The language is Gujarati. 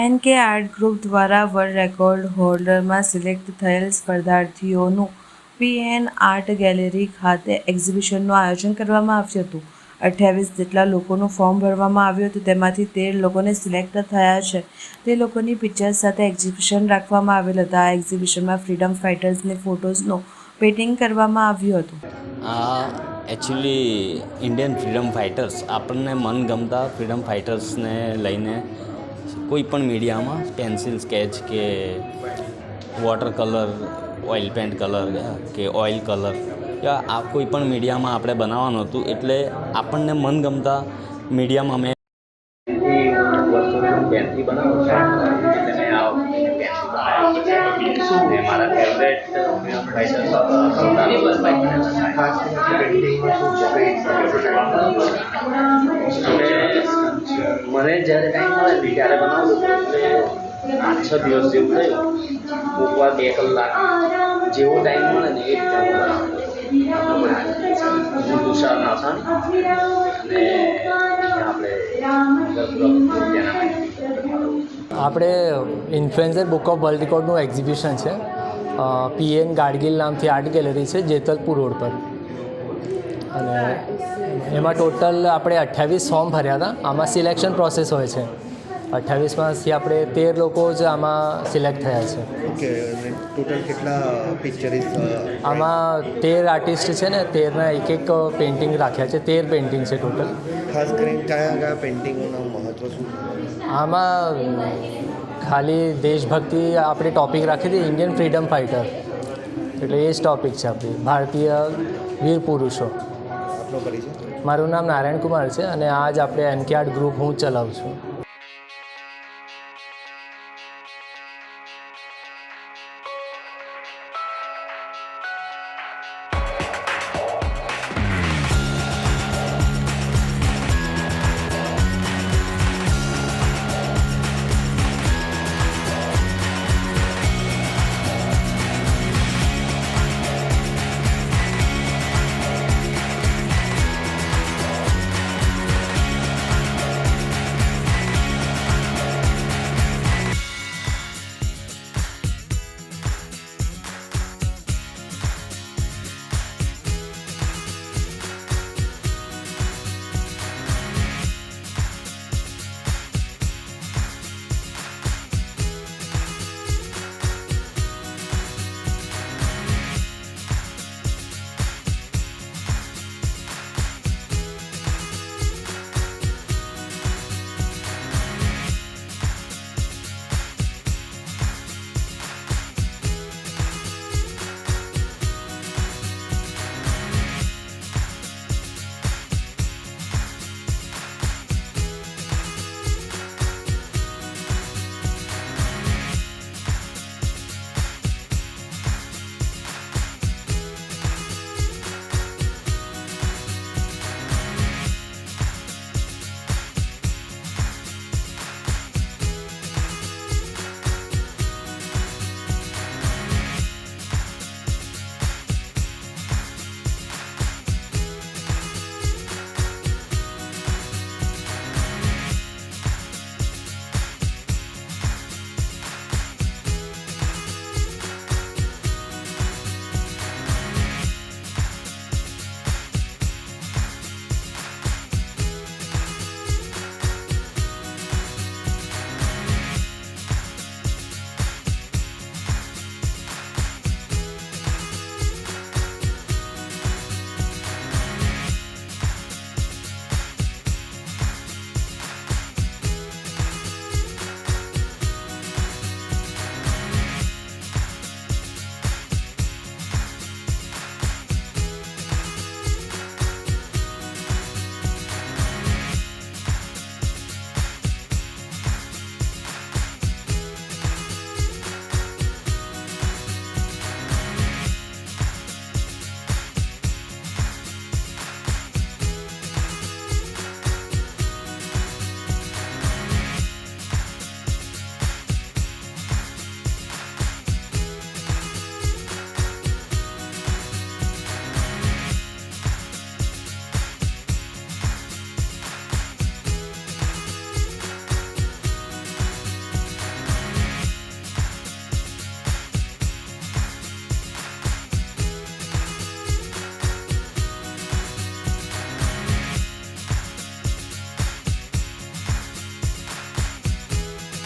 એન કે આર્ટ ગ્રુપ દ્વારા વર્લ્ડ રેકોર્ડ હોલ્ડરમાં સિલેક્ટ થયેલ સ્પર્ધાર્થીઓનું પીએન આર્ટ ગેલેરી ખાતે એક્ઝિબિશનનું આયોજન કરવામાં આવ્યું હતું. અઠ્યાવીસ જેટલા લોકોનું ફોર્મ ભરવામાં આવ્યું હતું. તેમાંથી તેર લોકોને સિલેક્ટ થયા છે. તે લોકોની પિક્ચર્સ સાથે એક્ઝિબિશન રાખવામાં આવેલ હતા. આ એક્ઝિબિશનમાં ફ્રીડમ ફાઇટર્સની ફોટોઝનું પેઇન્ટિંગ કરવામાં આવ્યું હતું. આ એકચ્યુઅલી ઇન્ડિયન ફ્રીડમ ફાઇટર્સ આપણને મનગમતા ફ્રીડમ ફાઇટર્સને લઈને કોઈ પણ મીડિયામાં પેન્સિલ સ્કેચ કે water colour oil paint colour કે ઓઇલ કલર યા આ કોઈ પણ મીડિયામાં આપણે બનાવવાનું હતું એટલે આપણને મનગમતા મીડિયામાં અમે વર્ષોથી મને જ્યારે ટાઈમ મળે ત્યારે બનાવું આઠ છ દિવસ જેવું થયું. કોઈક બે કલાક જેવો ટાઈમ મળે ને એ રીતે તુષાર નાથાણી અને આપણે ત્યાંના ઇન્ફ્લુએન્સર બુક ઓફ વર્લ્ડ રેકોર્ડનું એક્ઝિબિશન છે. પીએન ગાડગિલ નામથી આર્ટ ગેલેરી છે, જેતલપુર રોડ પર. અને એમાં ટોટલ આપણે અઠ્યાવીસ ફોર્મ ભર્યા હતા. આમાં સિલેક્શન પ્રોસેસ હોય છે. અઠ્યાવીસમાંથી આપણે તેર લોકો જ આમાં સિલેક્ટ થયા છે. ઓકે ટોટલ કેટલા પિક્ચરીસ આમાં તેર આર્ટિસ્ટ છે ને તેરના એક એક પેઇન્ટિંગ રાખ્યા છે. તેર પેઇન્ટિંગ છે ટોટલ. ખાસ કરીને કયા કયા પેઇન્ટિંગોનું મહત્વ શું? આમાં ખાલી દેશભક્તિ આપણે ટોપિક રાખી હતી ઇન્ડિયન ફ્રીડમ ફાઇટર એટલે એ જ ટોપિક છે આપણી. ભારતીય વીર પુરુષો. આપનો પરિચય મારું નામ નારાયણ કુમાર છે અને આજ આપણે એનકેઆર્ટ ગ્રુપ હું ચલાવું છું.